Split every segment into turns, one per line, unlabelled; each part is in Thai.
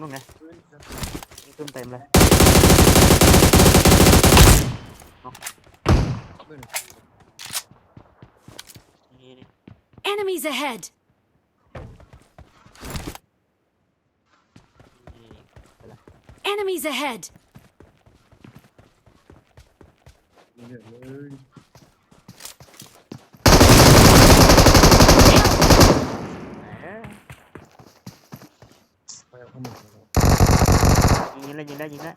นู่นไงนี่ขึ้นเต็มเลยนี่นี่
Enemies ahead!
นี่นี่ไปละ
Enemies ahead!
มีเหลือเลย
เอ๊ะ
ไปเอาข้อมูลมาแล้ว
ยิงได้ยิงได้ยิงได้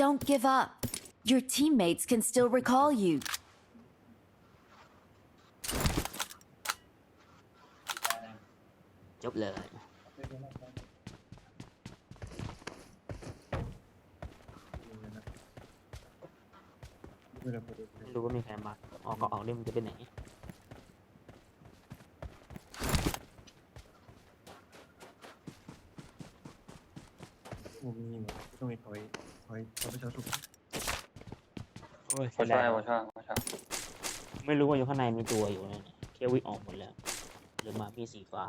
Don't give up. Your teammates can still recall you.
จบเลย
เวลาเปิด
ไม่รู้ว่ามีใครมาออกก็ออกนี่มันจะไปไหน
ผมมีหมดต้องมีถอย ถอยถอยประชาชน
โอ้ย
หัว
เสีย
ชา
ดาย
หัวชาหัวชา
ไม่รู้ว่าอยู่ข้างในมีตัวอยู่นะเควิงออกหมดแล้วเหรือมามีสีฟ้า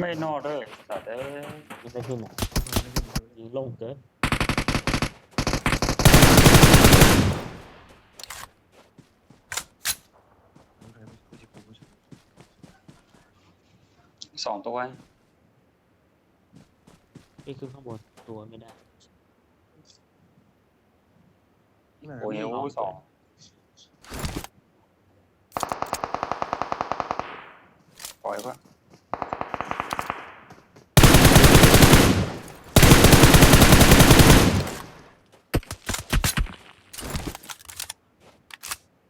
ไม่นอกเด้อสัตว์เอ้ย
ยิงได้ขึ้นอะยิงโล่งเกิน
สองตัว
นี่ขึ้นข้างบนตัวไม่ได้
โอ้ยโอ้สองปล่อยปะ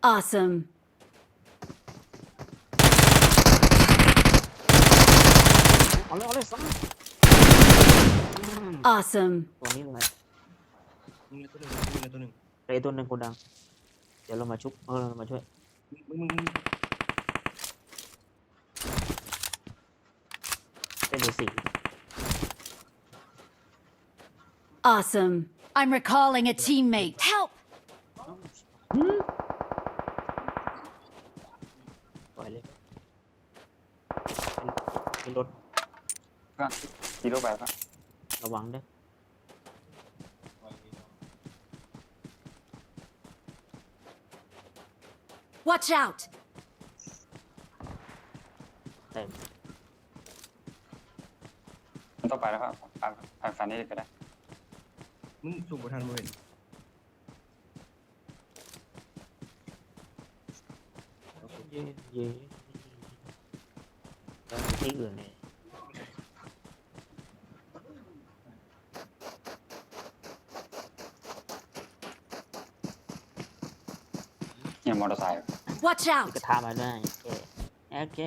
Awesome.
เอาเลยเอาเลยซ้
Awesome. ำ
ตัวนี้เลย
มึงตัวหนึ่งมึงตัวหนึ่ง
ไอตัวหนึ่งคนดัง เดี๋ยวเรามาชุบเออเรามาช่วย
มึงมึงมึง
เป็นเบอร์สี่
Awesome. I'm recalling a teammate. Help!
ปล่อยเลย ขึ้นรถ
เพื่อนขี่รถไปปะ
ระวังด้วย
Watch out!
เต็ม
มันต้องไปแล้วครับผ่านผ่านฟันนี่ก็ได้
มึงสูบประธานมือ
เย่เย่แล้วมี ที่อื่นเนี่ย
เนี่ยมอเตอร์ไซค์
Watch
ที่
out!
กระทามาได้โอเคโอเค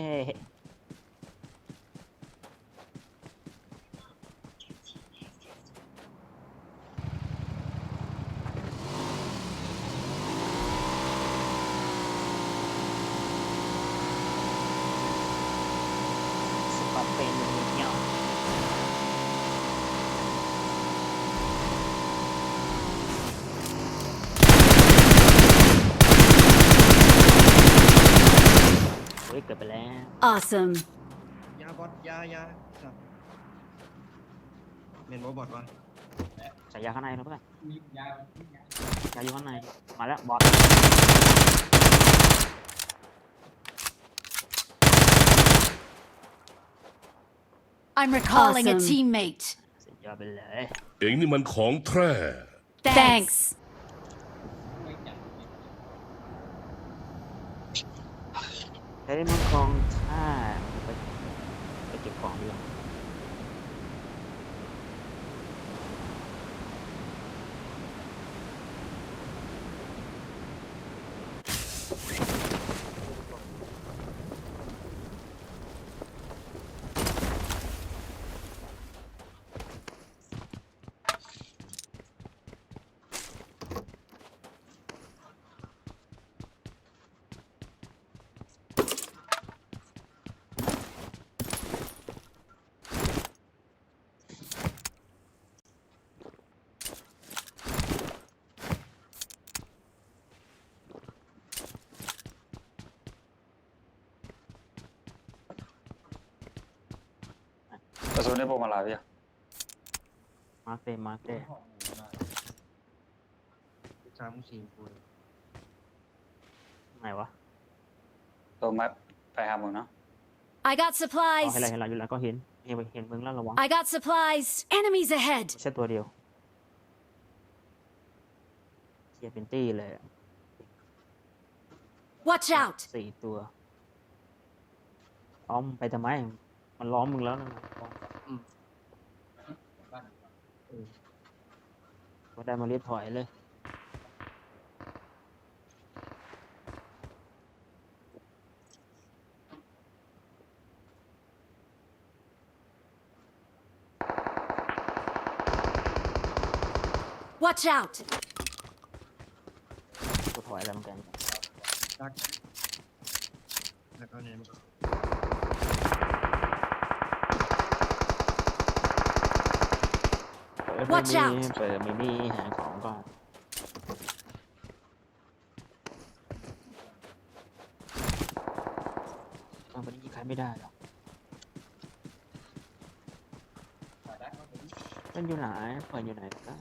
สปัดเป็นอย่างเงี้ย เฮ้ยเกิดไปแล้ว
Awesome.
ยาบอดยายาครับเมนบอบอดวะ
ใส่ยาข้างในแล้วเพื่อนยาอยู่ข้างใน มาแล้วบอส
I'm recalling a Awesome. teammate.
สุดยอดไปเลย
เองนี่มันของแท้
Thanks.
ใช้มังกรถ้าไป ไป เก็บของดีกว่า
ระสุนได้พวกมาลายพี่
มาเต้มาเต้
สามสี่คูณ
ไหนวะ
ตัวไม้ไปหามึงเนาะ
I got
อ๋อ
supplies.
เห็นอะไรเห็นอะไรอยู่แล้วก็เห็นเห็นเห็นมึงแล้วระวัง
I got supplies. Enemies ahead.
ไม่ใช่ตัวเดียวเทียเป็นตี้เลยอะ
Watch out.
สี่ตัวล้อมไปทำไม มันล้อมมึงแล้วนะ ก็ได้มาเรียบถอยเลย
Watch out.
ก็ถอยแล้วเหมือนกัน
ดักแล้วก็เนี่ยมันก็
Watch
ไม่
out
มีเปิดไม่มีหาของก่อนเอาวันนี้ยิงใครไม่ได้หรอกมันอยู่ไหนเปิดอยู่ไหนครับ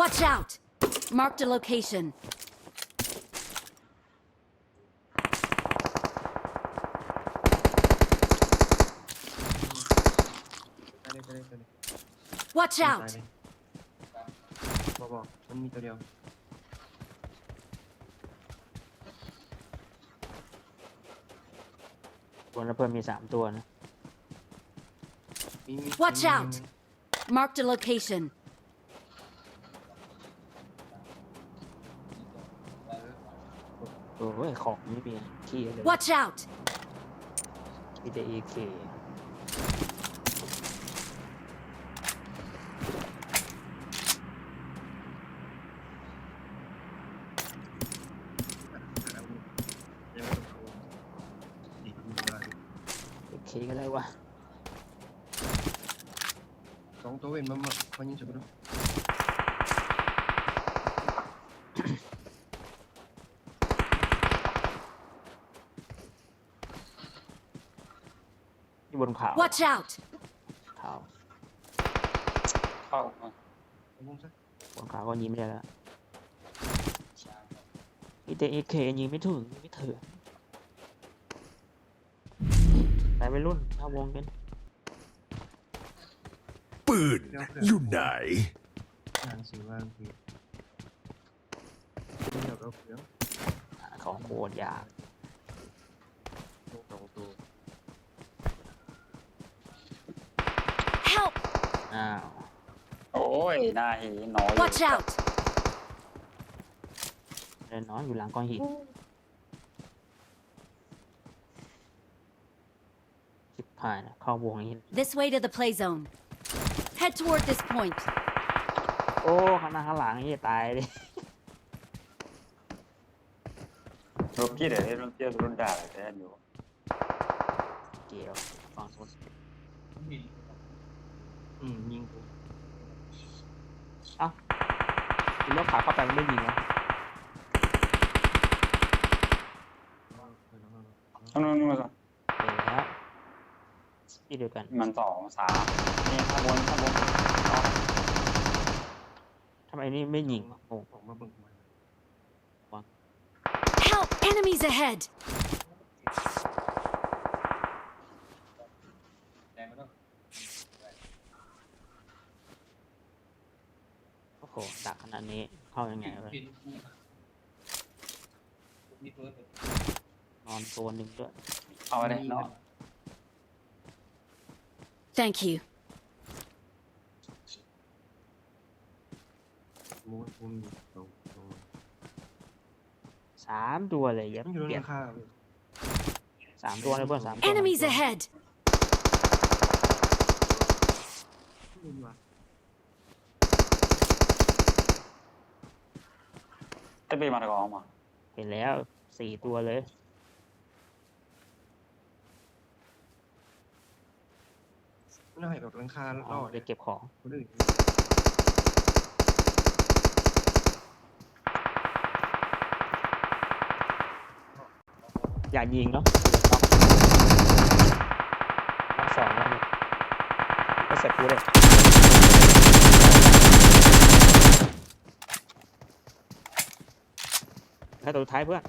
Watch out. Marked a location.
ได้เลยได้เลยได้เลย
Watch
ตาย
out.
เลยบอกบอกมันมีตัวเดียว
บนแล้วเพิ่มมีสามตัวนะ
มีมี
Watch
มี
out
มี
Marked a location.
โอ้ยของไม่มีขี้เลย
Watch out.
มีแต่เอเค
ยังไม่ต้องเอาอีกมีตัวอะไร
เอเคก็ได้วะ
สองตัวเว้นมันมามันยิงสุดแล้ว
อยู่บนเขา
Watch out.
เขา
เข้า
เอาบุ้งซะ
บนเขาก็ยิงไม่ได้แล้วมีแต่เอเคยิงไม่ถึงยิงไม่ถึง แต่ไปรุ่นเข้าวงกัน
ปืน
เดี๋ยวเพื่อน
อยู่ไหน
ทางสีว่างคือเดี๋ยวเอาเพื่อน
หาของโคตรยาก
ลงสองตัว
Help.
อ้าว
โอ้ยหน้าหีหนอย
Watch out.
เดินนอนอยู่หลังก้อนหินชิบ หายนะเข้าวงหิน
This way to the play zone. Head toward this point.
โอ้ข้างหน้าข้างหลังนี่ตายเลย
รูปกี้เดี๋ยวนี้รุ่นเตี้ยรุ่นด่าอะไรแท้อยู่
เกี่ยวฟังโซน
อืมยิงกู
เอ้าคุณรถขับเข้าไปมันไม่ยิงนะ
เอาเที่
เดียวกัน
มันสองสามนี่ข้างบนข้างบน
ทำไมนี่ไม่ยิงวะโอ้
ออกมาเบิ่งมัน
Help. Enemies ahead.
โอ้โหดักขนาดนี้เข้ายังไงวะนอนตัวหนึ่งด้วย
เอาไปเลยเนาะ
Thank you.
มูนมูนมีสองตัว
สามตัวเลยเยับ
มันอยู่
เปลี่
ใน
ยน
ข้าวเลย
สามตัวเลยเพื่อนสามตัว
Enemies
สามตัว
ahead.
ไม่รู้ว่ะ
จะปีมาตะกองมา
เห็นแล้วสี่ตัวเลย
น่าให้แบบหลังคา
อ๋
ล่
อ
อ
ไปเก็บของ
คนอื่น
อย่ายิงเนาะเดี๋ยวน็อกน็อกสองแล้วเนี่ยเสร็จกูเลยแค่ตัวสุดท้ายเพื่อน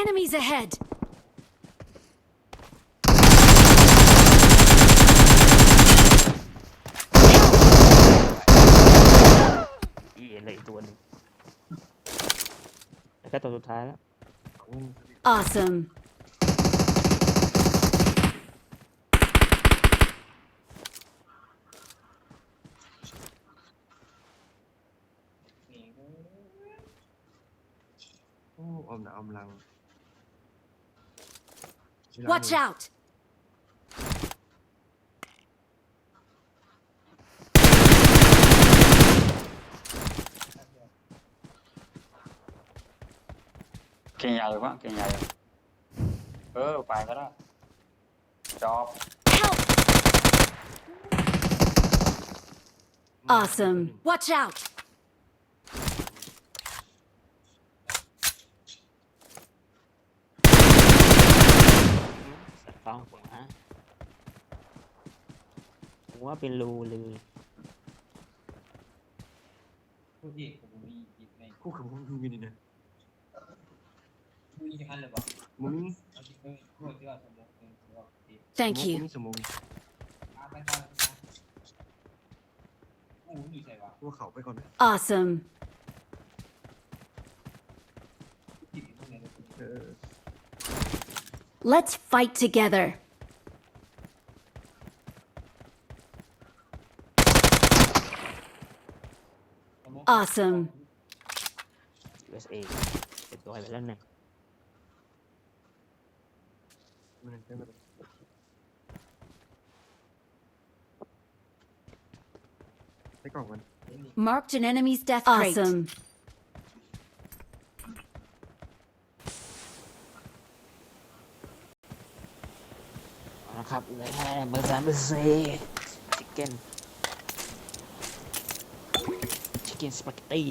Enemies ahead!
เหลยตัวหนึงแค่ตัวสุดท้ายแล้ว
ของวง
Awesome.
โอ้อมหนาอมลัง
Watch out!
เก่งใหญ่กว่าเก่งใหญ่เออไปก็ได้จอบ
Help! Awesome. Watch out!
สัตว์ฟ้องหัวหัวเป็นรูเลย
ผู้ที่ผมมีอีกใน
คู่กับมึงดูกันนี่นะ
ผู้ที่ทันเลยบอก
มึง
เอาที่เออผู้ที่ว่าสมมติเป็นว่าที่
Thank
มึ
you.
งสมอง
อาไปทางผู้มีใช่ป่ะ
พวกเขาไปก่อนนะ
Awesome.
ที่พวกนี้
เออ
Let's fight together. Awesome.
USA เรียบร้อยไปแล้วหนึ่ง
มันใช่ไหมไปกล่องมัน
Marked an enemy's death crate. Awesome.
เอาละครับเลยเบอร์สามเบอร์สี่ชิคเก้นชิคเก้นสปาเกตตี้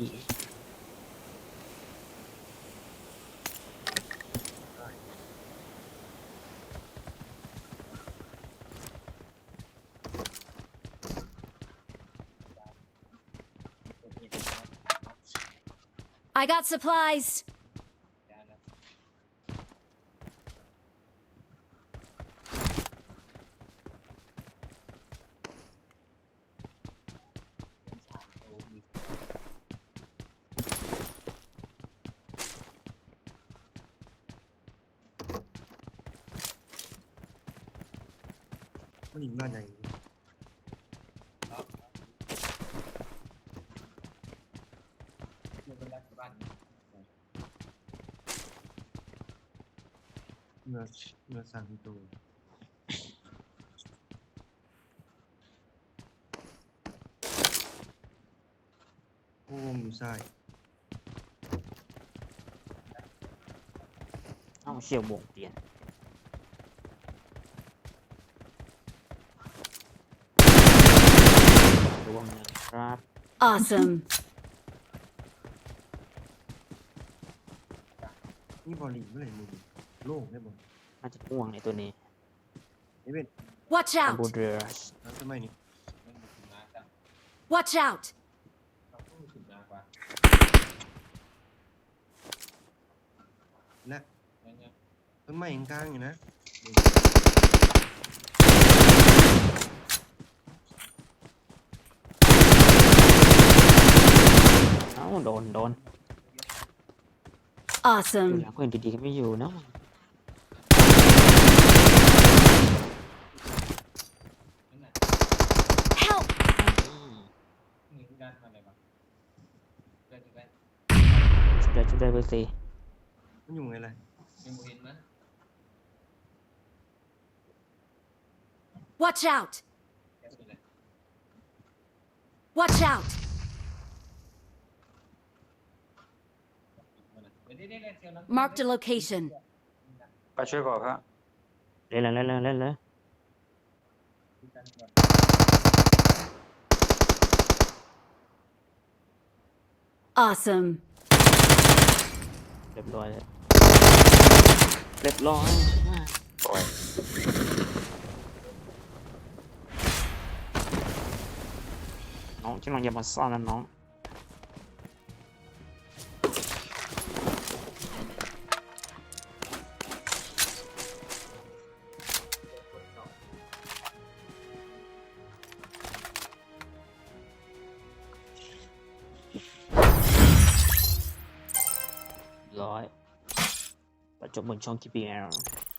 I got supplies.
มันยิงบ้านใหญ่
มันเป็นรัฐบาล
เนื้อเนื้อสั่งตัวโอ้วงอยู่ซ้าย
เอ้าเชี่ยวบงเปลี่ยนรวมหนึ่งครับ
Awesome.
นี่บอลลีเมื่อไหร่มึงโล่งได้บ่
น่าจะม่วงในตัวนี้
ไอ้เว้น
Watch
อัม
out!
บูเดอร์ส
แล้วทำไมนี่
มันถึงมาจัง
Watch out!
เขาพูดถึงมากกว่า
และ
อย่างเงี้ย
ต้นไม้กลางๆอยู่นะ
เอ้าโดนโดน
Awesome.
อยากเพื่อนดีๆก็ไม่อยู่เนาะ
privacy Nó dùng lại
Watch out! Watch out! Mark the location.
Bà chơi gọt hả? Lên lên lên lên lên.
Awesome.
เรียบร้อยแล้วเรียบร้อย
โอ้ย
น้องกำลังจะมาซ่อนนะน้อง ร้อยป